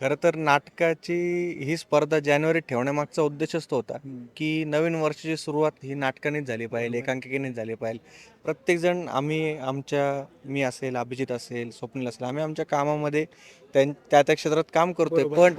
खरं तर नाटकाची ही स्पर्धा जानेवारीत ठेवण्यामागचा उद्देशच तो होता की नवीन वर्षाची सुरुवात ही नाटकानेच झाली पाहिजे बरोबर. एकांकिकेनेच झाली पाहिजे. प्रत्येकजण आम्ही आमच्या मी असेल अभिजित असेल स्वप्नील असेल आम्ही आमच्या कामामध्ये त्यां त्या त्या क्षेत्रात काम करतोय. पण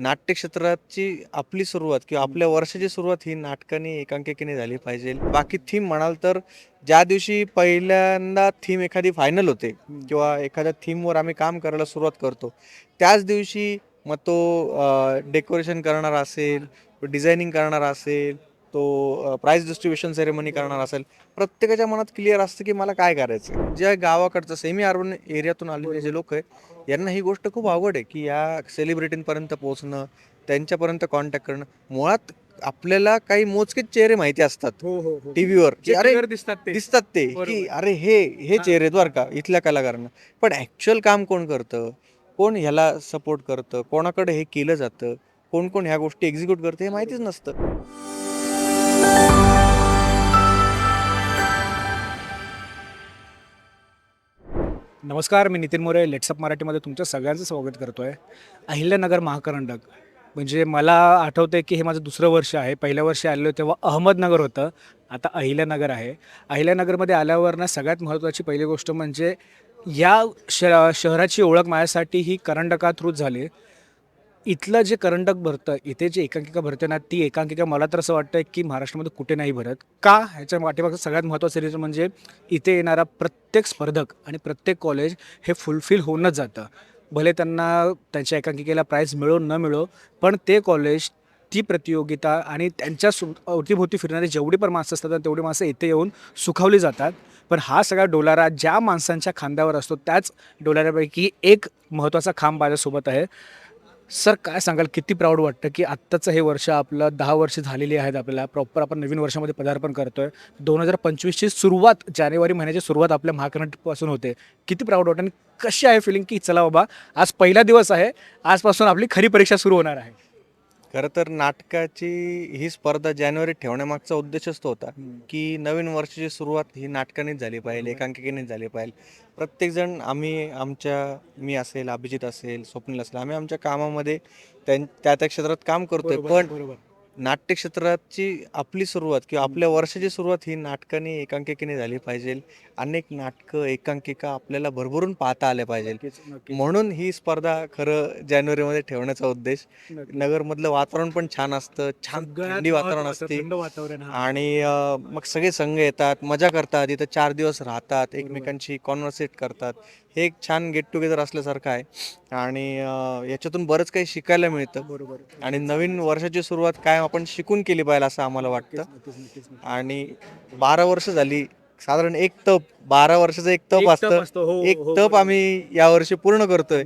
नाट्यक्षेत्राची आपली सुरुवात किंवा आपल्या वर्षाची सुरुवात ही नाटकाने एकांकिकेने झाली पाहिजे. बाकी थीम म्हणाल तर ज्या दिवशी पहिल्यांदा थीम एखादी फायनल होते किंवा एखाद्या थीमवर आम्ही काम करायला सुरुवात करतो त्याच दिवशी मग तो डेकोरेशन करणार असेल डिझायनिंग करणार असेल तो प्राईज डिस्ट्रीब्युशन सेरेमनी करणार असेल. प्रत्येकाच्या मनात क्लिअर असतं की मला काय करायचं ज्या गावाकडचं सेमी अर्बन एरियातून आलेले जे लोक आहे यांना ही गोष्ट खूप आवड आहे की या सेलिब्रिटींपर्यंत पोहोचणं त्यांच्यापर्यंत कॉन्टॅक्ट करणं. मुळात आपल्याला काही मोजकेच चेहरे माहिती असतात. हो हो हो. टीव्हीवर जे अरे दिसतात ते. दिसतात ते. की अरे हे हे हा. चेहरे आहेत बरं का इथल्या कलाकारांना. पण ऍक्च्युअल काम कोण करतं? कोण ह्याला सपोर्ट करतं? कोणाकडे हे केलं जातं? कोण कोण ह्या गोष्टी एक्झिक्यूट करतं? हे माहितीच नसतं. नमस्कार मी नितीन मोरे. लेट्सअप मराठीमध्ये तुमच्या सगळ्यांचं स्वागत करतो आहे अहिल्यानगर महाकरंडक म्हणजे मला आठवतं की हे माझं दुसरं वर्ष आहे. पहिल्या वर्षी आलेलो तेव्हा अहमदनगर होतं. आता अहिल्यानगर आहे. अहिल्यानगरमध्ये आल्यावर ना सगळ्यात महत्त्वाची पहिली गोष्ट म्हणजे या श शहराची ओळख माझ्यासाठी ही करंडका थ्रूच झाली. इथलं जे करंडक भरतं इथे जे एकांकिका भरते ना ती एकांकिका मला तर असं वाटतं की महाराष्ट्रामध्ये कुठे नाही भरत. का? ह्याच्या पाठीमागचं सगळ्यात महत्त्वाचं रिझन म्हणजे इथे येणारा प्रत्येक स्पर्धक आणि प्रत्येक कॉलेज हे फुलफिल होऊनच जातं. भले त्यांना त्यांच्या एकांकिकेला प्राईज मिळो न मिळो पण ते कॉलेज ती प्रतियोगिता आणि त्यांच्या सु अवतीभोवती फिरणारी जेवढी पण माणसं असतात तेवढी माणसं इथे येऊन सुखावली जातात. पण हा सगळा डोलारा ज्या माणसांच्या खांद्यावर असतो त्याच डोलाऱ्यापैकी एक महत्त्वाचा खांब माझ्यासोबत आहे. सर काय सांगाल? किती प्राऊड वाटतं की आत्ताचं हे वर्ष आपलं दहा वर्ष झालेली आहेत आपल्याला. प्रॉपर आपण नवीन वर्षामध्ये पदार्पण करतोय. दोन हजार पंचवीसची सुरुवात जानेवारी महिन्याची सुरुवात आपल्या महाकर्नाटकपासून होते. किती प्राऊड वाटतं आणि कशी आहे फिलिंग की चला बाबा आज पहिला दिवस आहे. आजपासून आपली खरी परीक्षा सुरू होणार आहे. खरं तर नाटकाची ही स्पर्धा जानेवारीत ठेवण्यामागचा उद्देशच तो होता की नवीन वर्षाची सुरुवात ही नाटकानेच झाली पाहिजे बरोबर. एकांकिकेनेच झाली पाहिजे. प्रत्येकजण आम्ही आमच्या मी असेल अभिजित असेल स्वप्नील असेल आम्ही आमच्या कामामध्ये त्यां त्या त्या क्षेत्रात काम करतोय. पण बरोबर नाट्य क्षेत्राची आपली सुरुवात किंवा आपल्या वर्षाची सुरुवात ही नाटकाने एकांकिकेने झाली पाहिजे. अनेक नाटकं एकांकिका आपल्याला भरभरून पाहता आल्या पाहिजे. म्हणून ही स्पर्धा खरं जानेवारीमध्ये ठेवण्याचा उद्देश. नगरमधलं वातावरण पण छान असतं छान थंडी वातावरण असते. आणि मग सगळे संघ येतात मजा करतात इथं चार दिवस राहतात एकमेकांशी कॉन्व्हर्सेट करतात. हे एक छान गेट टुगेदर असल्यासारखं आहे. आणि याच्यातून बरंच काही शिकायला मिळतं. बरोबर. आणि नवीन वर्षाची सुरुवात काय आपण शिकून केली पाहिजे असं आम्हाला वाटतं. आणि बारा वर्ष झाली साधारण एक तप बारा वर्षाचं एक तप असतं. असतं, हो, एक हो, तप. आम्ही यावर्षी पूर्ण करतोय.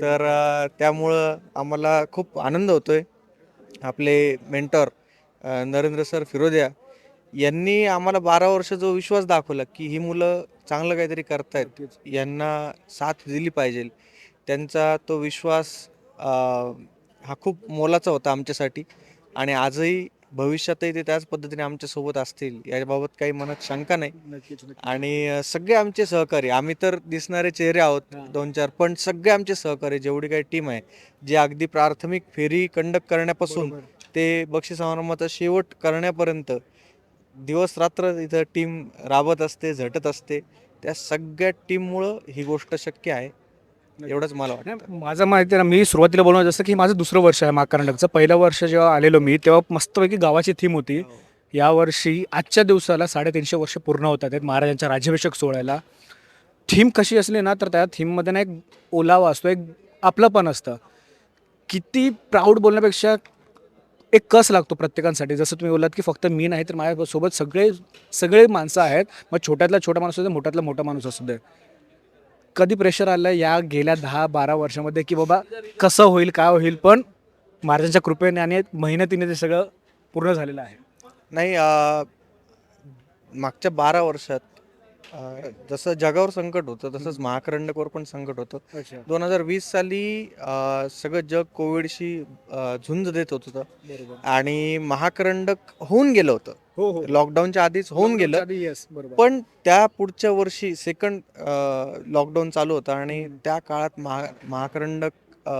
तर अ, त्यामुळं आम्हाला खूप आनंद होतोय. आपले मेंटॉर नरेंद्र सर फिरोदिया यांनी आम्हाला बारा वर्ष जो विश्वास दाखवला की ही मुलं चांगलं काहीतरी करतायत. यांना साथ दिली पाहिजे. त्यांचा तो विश्वास अ, हा खूप मोलाचा होता आमच्यासाठी. आणि आजही भविष्यातही ते त्याच पद्धतीने आमच्यासोबत असतील याबाबत काही मनात शंका नाही. आणि सगळे आमचे सहकारी आम्ही तर दिसणारे चेहरे आहोत. दोन चार पण सगळे आमचे सहकारी जेवढी काही टीम आहे जे अगदी प्राथमिक फेरी कंडक्ट करण्यापासून. ते बक्षीस समारंभाचा शेवट करण्यापर्यंत दिवस रात्र इथं टीम राबत असते झटत असते त्या सगळ्या टीममुळं ही गोष्ट शक्य आहे एवढंच मला वाटतं. नाही, माझं माहिती आहे ना मी सुरुवातीला बोलणार जसं की माझं दुसरं वर्ष आहे माग कर्नाटकचं पहिलं वर्ष जेव्हा आलेलो मी तेव्हा मस्तपैकी गावाची थीम होती. यावर्षी आजच्या दिवसाला साडेतीनशे वर्ष पूर्ण होतात आहेत महाराजांच्या राज्याभिषेक सोहळ्याला. थीम कशी असली ना तर त्या थीममध्ये ना एक ओलावा असतो एक आपलंपण असतं. किती प्राऊड बोलण्यापेक्षा एक कस लागतो प्रत्येकांसाठी? जसं तुम्ही बोललात की फक्त मी नाही तर माझ्यासोबत सगळे सगळे माणसं आहेत. मग छोट्यातला छोटा माणूस असू दे मोठ्यातला मोठा माणूस असू दे. कधी प्रेशर आलं या गेल्या दहा बारा वर्षामध्ये की बाबा कसं होईल काय होईल पण महाराजांच्या कृपेने आणि मेहनतीने ते सगळं पूर्ण झालेलं आहे. नाही मागच्या बारा वर्षात अ, जसं जगावर संकट होतं तसंच महाकरंडकवर पण संकट होतं. दोन हजार वीस साली अ, सगळं जग कोविडशी अ, झुंज देत होत होतं. बरोबर. आणि महाकरंडक होऊन गेलं होतं. हो हो. लॉकडाऊनच्या आधीच होऊन गेलं. येस बरोबर. पण त्या पुढच्या वर्षी सेकंड लॉकडाऊन चालू होतं आणि हम्म. त्या काळात महा महाकरंडक अ,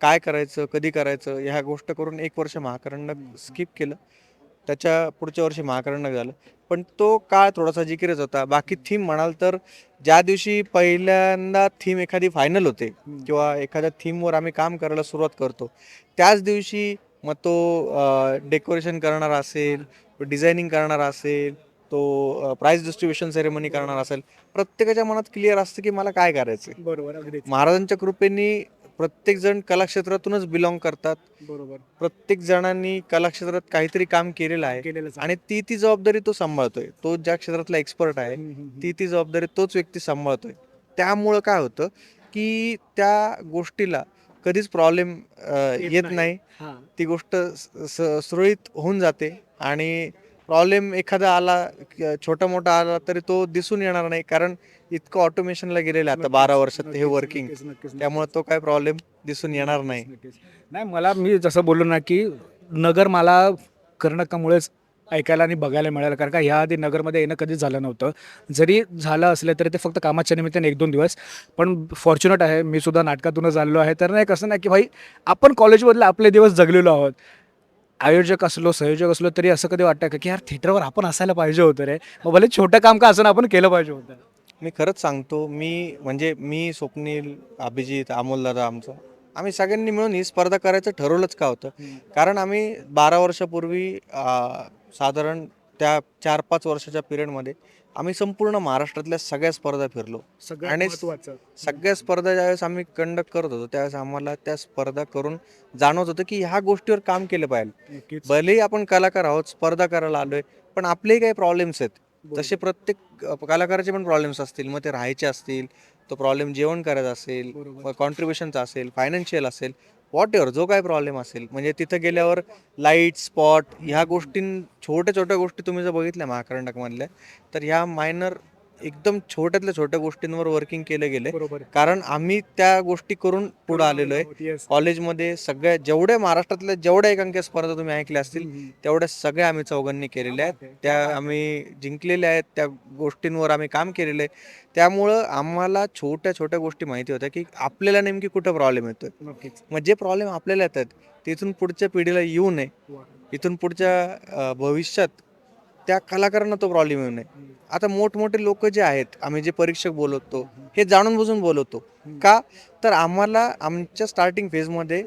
काय करायचं कधी करायचं ह्या गोष्ट करून एक वर्ष महाकरंडक स्किप केलं. त्याच्या पुढच्या वर्षी महाकरंडक झालं. पण तो काळ थोडासा जिकिरच होता. बाकी थीम म्हणाल तर ज्या दिवशी पहिल्यांदा थीम एखादी फायनल होते किंवा एखाद्या थीमवर आम्ही काम करायला सुरुवात करतो त्याच दिवशी मग तो डेकोरेशन करणारा असेल डिझायनिंग करणारा असेल तो प्राईज डिस्ट्रीब्युशन सेरेमनी करणार असेल प्रत्येकाच्या मनात क्लिअर असतं की मला काय करायचं बरोबर महाराजांच्या कृपेने प्रत्येक जण कलाक्षेत्रातूनच बिलॉंग करतात बरोबर प्रत्येक जणांनी कलाक्षेत्रात काहीतरी काम केलेलं आहे केलेलंच आहे. आणि ती ती जबाबदारी तो सांभाळतोय तो ज्या क्षेत्रातला एक्सपर्ट आहे हम्म, हम्म, हम्म. ती ती जबाबदारी तोच व्यक्ती सांभाळतोय त्यामुळं काय होतं की त्या गोष्टीला कधीच प्रॉब्लेम येत नाही. नाही हा. ती गोष्ट स- स- सुरळीत होऊन जाते आणि प्रॉब्लेम एखादा आला छोटा मोठा आला तरी तो दिसून येणार नाही कारण इतकं ऑटोमेशनला गेलेलं आहे. आता बारा वर्षात हे वर्किंग त्यामुळे तो काय प्रॉब्लेम दिसून येणार नाही. नाही मला मी जसं बोललो ना की नगर मला कर्णकामुळेच ऐकायला आणि बघायला मिळालं कारण का ह्या आधी नगरमध्ये येणं कधीच झालं नव्हतं. जरी झालं असलं तरी ते फक्त कामाच्या निमित्ताने एक दोन दिवस पण फॉर्च्युनेट आहे मी सुद्धा नाटकातूनच आलेलो आहे. तर नाही कसं नाही की भाई आपण कॉलेजमधले आपले दिवस जगलेलो आहोत. आयोजक असलो संयोजक असलो तरी असं कधी वाटतं का की यार थिएटरवर आपण असायला पाहिजे होतं रे. मग भले छोटं काम का असं आपण केलं पाहिजे होतं. मी खरंच सांगतो मी म्हणजे मी स्वप्नील अभिजित अमोल दादा आमचा आम्ही सगळ्यांनी मिळून ही स्पर्धा करायचं ठरवलंच का होतं. कारण आम्ही बारा वर्षापूर्वी साधारण त्या चार पाच वर्षाच्या पिरियडमध्ये आम्ही संपूर्ण महाराष्ट्रातल्या सगळ्या स्पर्धा फिरलो. सगळ्यात आणि महत्त्वाचं. सगळ्या स्पर्धा ज्यावेळेस आम्ही कंडक्ट करत होतो त्यावेळेस आम्हाला त्या स्पर्धा करून जाणवत होतं की ह्या गोष्टीवर काम केलं पाहिजे. नक्कीच. भलेही आपण कलाकार आहोत स्पर्धा करायला आलोय पण आपलेही काही प्रॉब्लेम्स आहेत. तसे प्रत्येक अ, कलाकाराचे पण प्रॉब्लेम्स असतील. मग ते राहायचे असतील तो प्रॉब्लेम जेवण करायचं असेल बरोबर. कॉन्ट्रीब्युशनचा असेल फायनान्शियल असेल वॉट एवर जो काय प्रॉब्लेम असेल. म्हणजे तिथं गेल्यावर लाइट स्पॉट ह्या गोष्टीं छोट्या छोट्या गोष्टी तुम्ही जर बघितल्या महाकर्णकमधल्या तर ह्या मायनर एकदम छोट्यातल्या छोट्या गोष्टींवर वर्किंग केलं गेले बरोबर कारण आम्ही त्या गोष्टी करून पुढे आलेलो आहे Yes. कॉलेजमध्ये सगळ्या जेवढ्या महाराष्ट्रातल्या जेवढ्या एकांकिका स्पर्धा तुम्ही ऐकल्या असतील हम्म. तेवढ्या सगळ्या आम्ही चौघांनी केलेल्या आहेत Okay. त्या आम्ही जिंकलेल्या आहेत त्या गोष्टींवर आम्ही काम केलेलं आहे त्यामुळं आम्हाला छोट्या छोट्या गोष्टी माहिती होत्या की आपल्याला नेमकी कुठं प्रॉब्लेम येतोय नक्कीच मग जे प्रॉब्लेम आपल्याला येतात तिथून पुढच्या पिढीला येऊ नये वा. इथून पुढच्या अं, भविष्यात त्या कलाकारांना तो प्रॉब्लेम येऊ नये. आता मोठमोठे लोक जे आहेत आम्ही जे परीक्षक बोलवतो हे जाणून बुजून बोलवतो का? तर आम्हाला आमच्या स्टार्टिंग फेजमध्ये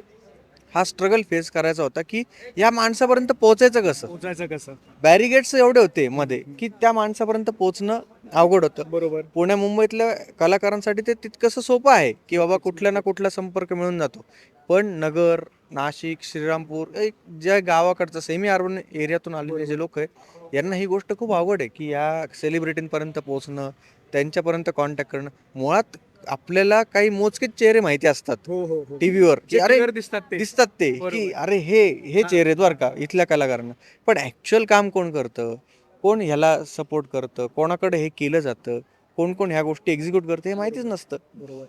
हा स्ट्रगल फेस करायचा होता की या माणसापर्यंत पोहोचायचं कसं? पोचायचं कसं? बॅरिगेट्स एवढे होते मध्ये की त्या माणसापर्यंत पोहोचणं अवघड होतं. बरोबर. पुण्या मुंबईतल्या कलाकारांसाठी ते तितकंसं सोपं आहे की बाबा कुठल्या ना कुठला संपर्क मिळून जातो. पण नगर नाशिक श्रीरामपूर एक ज्या गावाकडचं सेमी अर्बन एरियातून आलेले जे लोक आहे यांना ही गोष्ट खूप अवघड आहे की या सेलिब्रिटींपर्यंत पोहोचणं त्यांच्यापर्यंत कॉन्टॅक्ट करणं. मुळात आपल्याला काही मोजकेच चेहरे माहिती असतात. हो हो हो. टीव्हीवर. जे clear दिसतात ते. दिसतात ते. बरोबर. की अरे हे हे हा. चेहरे आहेत बरं का इथल्या कलाकारांना. पण ऍक्च्युअल काम कोण करतं? कोण ह्याला सपोर्ट करतं? कोणाकडे हे केलं जातं? कोण कोण ह्या गोष्टी एक्झिक्यूट करतं? हे माहितीच नसतं. बरोबर.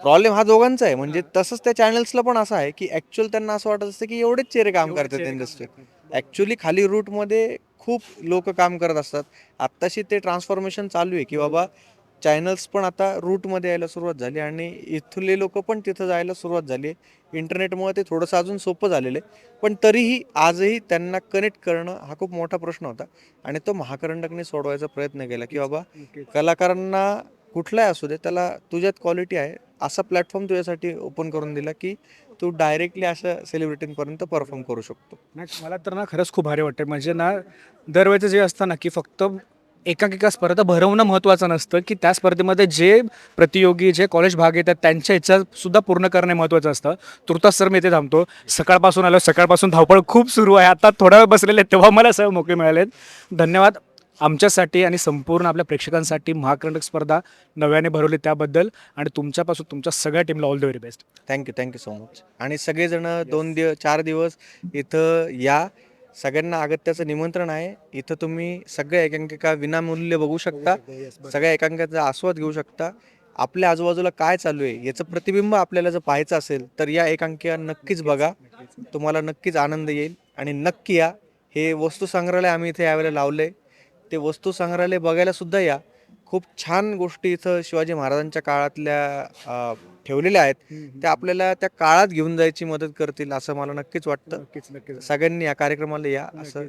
प्रॉब्लेम हा दोघांचा आहे. म्हणजे तसंच त्या चॅनल्सला पण असं आहे की ऍक्च्युअल त्यांना असं वाटत असतं की एवढेच चेहरे काम एवढे करतात चेहरे काम इंडस्ट्रीत करतात. ऍक्च्युली खाली रूटमध्ये खूप लोक काम करत असतात. आत्ताशी ते ट्रान्सफॉर्मेशन चालू आहे की बाबा चॅनल्स पण आता रूटमध्ये यायला सुरुवात झाली आणि इथले लोक पण तिथं जायला सुरुवात झाली. आहे इंटरनेटमुळे ते थोडंसं अजून सोपं झालेलं आहे. पण तरीही आजही त्यांना कनेक्ट करणं हा खूप मोठा प्रश्न होता. आणि तो महाकरंडकने सोडवायचा प्रयत्न केला की बाबा. कलाकारांना कुठलाही असू दे त्याला तुझ्यात क्वालिटी आहे. असा प्लॅटफॉर्म तुझ्यासाठी ओपन करून दिला की तू डायरेक्टली अशा सेलिब्रिटींपर्यंत परफॉर्म करू शकतो. नाही मला तर ना खरंच खूप भारी वाटतं म्हणजे ना दरवेळेचं जे असतं ना की फक्त एकांकिका स्पर्धा भरवणं महत्त्वाचं नसतं की त्या स्पर्धेमध्ये जे प्रतियोगी जे कॉलेज भाग येतात त्यांच्या इच्छा सुद्धा पूर्ण करणे महत्त्वाचं असतं. तुर्तास सर मी इथे थांबतो. सकाळपासून आलो. सकाळपासून धावपळ खूप सुरू आहे. आता थोडा वेळ बसलेले तेव्हा मला सगळे मोकळे आहेत धन्यवाद आमच्यासाठी आणि संपूर्ण आपल्या प्रेक्षकांसाठी महाकर्णक स्पर्धा नव्याने भरवली त्याबद्दल आणि तुमच्यापासून तुमच्या सगळ्या टीमला all the very best thank you thank you so much आणि सगळेजण दोन दिवस चार दिवस इथं या. सगळ्यांना अगत्याचं निमंत्रण आहे. इथं तुम्ही सगळ्या एकांकिका विनामूल्य बघू शकता. सगळ्या एकांकिकाचा आस्वाद घेऊ शकता. आपल्या आजूबाजूला काय चालू आहे याचं प्रतिबिंब आपल्याला जर पाहायचं असेल तर या एकांकिका नक्कीच बघा. तुम्हाला नक्कीच आनंद येईल. आणि नक्की या. हे वस्तू संग्रहालय आम्ही इथे यावेळेला लावलंय. ते वस्तू संग्रहालय बघायला सुद्धा या. खूप छान गोष्टी इथं शिवाजी महाराजांच्या काळातल्या अ, ठेवलेले आहेत ते आपल्याला त्या काळात घेऊन जायची मदत करतील असं मला नक्कीच वाटतं. नक्कीच नक्कीच. सगळ्यांनी या कार्यक्रमाला या असं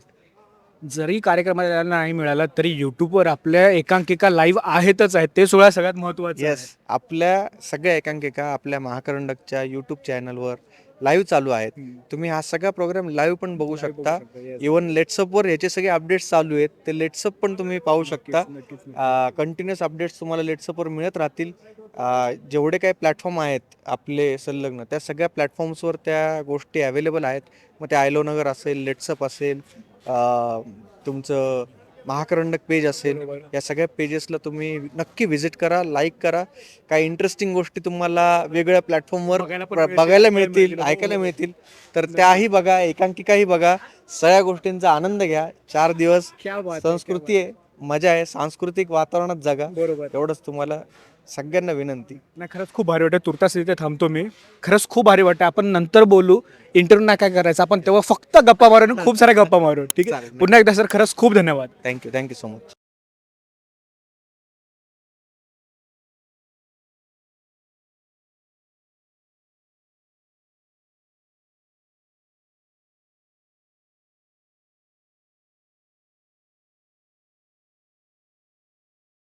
जरी कार्यक्रमाला नाही मिळाला तरी युट्यूबवर आपल्या एकांकिका लाईव्ह आहेतच आहेत. ते सुद्धा सगळ्यात महत्वाचं. येस आपल्या सगळ्या एकांकिका आपल्या महाकरंडकच्या युट्यूब चॅनलवर लाईव्ह चालू आहेत. तुम्ही हा सगळा प्रोग्राम लाईव्ह पण बघू शकता. इवन लेट्सअपवर याचे सगळे अपडेट्स चालू आहेत ते लेट्सअप पण तुम्ही पाहू शकता. कंटिन्युअस अपडेट्स तुम्हाला लेट्सअपवर मिळत राहतील जेवढे काही प्लॅटफॉर्म आहेत आपले संलग्न त्या सगळ्या प्लॅटफॉर्म्सवर त्या गोष्टी अवेलेबल आहेत मग ते आयलोनगर असेल लेट्सअप असेल तुमचं महाकरंडक पेज असेल. या सगळ्या पेजेसला तुम्ही नक्की व्हिजिट करा लाईक करा. काही इंटरेस्टिंग गोष्टी तुम्हाला वेगळ्या प्लॅटफॉर्मवर बघायला मिळतील, ऐकायला मिळतील हो. मिळतील. तर त्याही बघा एकांकिकाही बघा. सगळ्या गोष्टींचा आनंद घ्या. चार दिवस संस्कृती आहे मजा आहे सांस्कृतिक वातावरणात जगा. एवढंच तुम्हाला सगळ्यांना विनंती. नाही खरंच खूप भारी वाटतं तुर्तास इथे थांबतो मी. खरंच खूप भारी वाटतं आपण नंतर बोलू. इंटरव्ह्यू नाही काय करायचं. आपण तेव्हा फक्त गप्पा मारू आणि खूप साऱ्या गप्पा मारू. ठीक आहे. पुन्हा एकदा सर खरंच खूप धन्यवाद. Thank you thank you so much